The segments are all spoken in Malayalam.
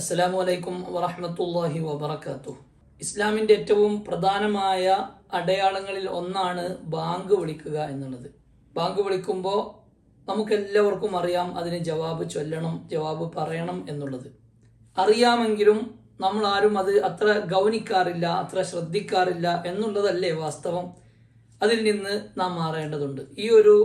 അസ്സലാമു അലൈക്കും വറഹ്മത്തുള്ളാഹി വബറകാതുഹു. ഇസ്ലാമിന്റെ ഏറ്റവും പ്രധാനമായ അടയാളങ്ങളിൽ ഒന്നാണ് ബാങ്ക് വിളിക്കുക എന്നുള്ളത്. ബാങ്ക് വിളിക്കുമ്പോൾ നമുക്കെല്ലാവർക്കും അറിയാം അതിന് ജവാബ് ചൊല്ലണം ജവാബ് പറയണം എന്നുള്ളത്. അറിയാമെങ്കിലും നമ്മൾ ആരും അത് അത്ര ഗൗനിക്കാറില്ല അത്ര ശ്രദ്ധിക്കാറില്ല എന്നുള്ളതല്ലേ വാസ്തവം. അതിൽ നിന്ന് നാം മാറേണ്ടതുണ്ട്. ഈ ഒരു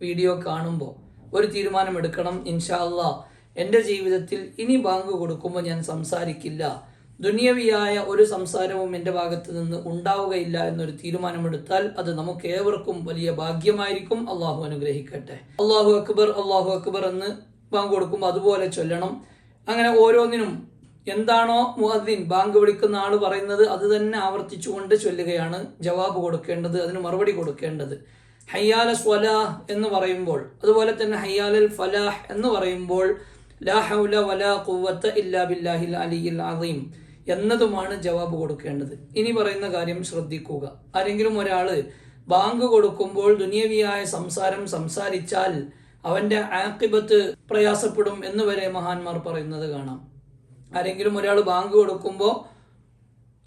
വീഡിയോ കാണുമ്പോൾ ഒരു തീരുമാനമെടുക്കണം ഇൻഷാ അള്ളാ. എന്റെ ജീവിതത്തിൽ ഇനി ബാങ്ക് കൊടുക്കുമ്പോൾ ഞാൻ സംസാരിക്കില്ല. ദുനിയവിയായ ഒരു സംസാരവും എന്റെ ഭാഗത്ത് നിന്ന് ഉണ്ടാവുകയില്ല എന്നൊരു തീരുമാനമെടുത്താൽ അത് നമുക്ക് ഏവർക്കും വലിയ ഭാഗ്യമായിരിക്കും. അള്ളാഹു അനുഗ്രഹിക്കട്ടെ. അള്ളാഹു അക്ബർ അള്ളാഹു അക്ബർ എന്ന് ബാങ്ക് കൊടുക്കുമ്പോൾ അതുപോലെ ചൊല്ലണം. അങ്ങനെ ഓരോന്നിനും എന്താണോ മുഹദ്ദീൻ ബാങ്ക് വിളിക്കുന്ന ആൾ പറയുന്നത് അത് തന്നെ ആവർത്തിച്ചുകൊണ്ട് ചൊല്ലുകയാണ്. ജവാബ് കൊടുക്കേണ്ടത് അതിന് മറുപടി കൊടുക്കേണ്ടത്. ഹയ്യാല സ്വലാഹ് എന്ന് പറയുമ്പോൾ അതുപോലെ തന്നെ ഹയ്യാലൽ ഫലാഹ് എന്ന് പറയുമ്പോൾ ലാ ഹൗല വലാ ഇല്ലാ എന്നതുമാണ് ജവാബ് കൊടുക്കേണ്ടത്. ഇനി പറയുന്ന കാര്യം ശ്രദ്ധിക്കുക. ആരെങ്കിലും ഒരാൾ ബാങ്ക് കൊടുക്കുമ്പോൾ ദുനിയവിയായ സംസാരം സംസാരിച്ചാൽ അവന്റെ ആക്കിബത്ത് പ്രയാസപ്പെടും എന്ന് വരെ മഹാന്മാർ പറയുന്നത് കാണാം. ആരെങ്കിലും ഒരാൾ ബാങ്ക് കൊടുക്കുമ്പോൾ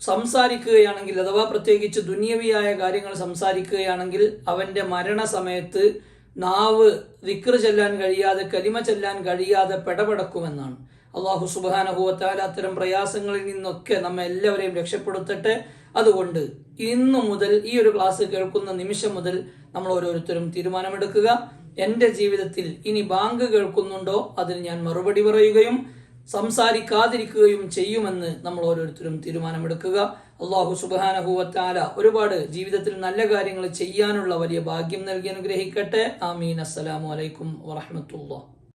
സംസാരിക്കുകയാണെങ്കിൽ അഥവാ പ്രത്യേകിച്ച് ദുനിയവിയായ കാര്യങ്ങൾ സംസാരിക്കുകയാണെങ്കിൽ അവന്റെ മരണസമയത്ത് നാവ് വിക്ര ചെല്ലാൻ കഴിയാതെ കലിമ ചെല്ലാൻ കഴിയാതെ പെടപെടക്കുമെന്നാണ്. അള്ളാഹു സുബാനഹുവത്താല അത്തരം പ്രയാസങ്ങളിൽ നിന്നൊക്കെ നമ്മെ എല്ലാവരെയും രക്ഷപ്പെടുത്തട്ടെ. അതുകൊണ്ട് ഇന്നു മുതൽ ഈ ഒരു ക്ലാസ് കേൾക്കുന്ന നിമിഷം മുതൽ നമ്മൾ ഓരോരുത്തരും തീരുമാനമെടുക്കുക. എന്റെ ജീവിതത്തിൽ ഇനി ബാങ്ക് കേൾക്കുന്നുണ്ടോ? അതിന് ഞാൻ മറുപടി പറയുകയും സംസാരിക്കാതിരിക്കുകയും ചെയ്യുമെന്ന് നമ്മൾ ഓരോരുത്തരും തീരുമാനമെടുക്കുക. അള്ളാഹു സുബാനഹുവത്താല ഒരുപാട് ജീവിതത്തിൽ നല്ല കാര്യങ്ങൾ ചെയ്യാനുള്ള വലിയ ഭാഗ്യം നൽകി അനുഗ്രഹിക്കട്ടെ. ആമീൻ. അസ്സലാമു അലൈക്കും വറഹമത്തുള്ള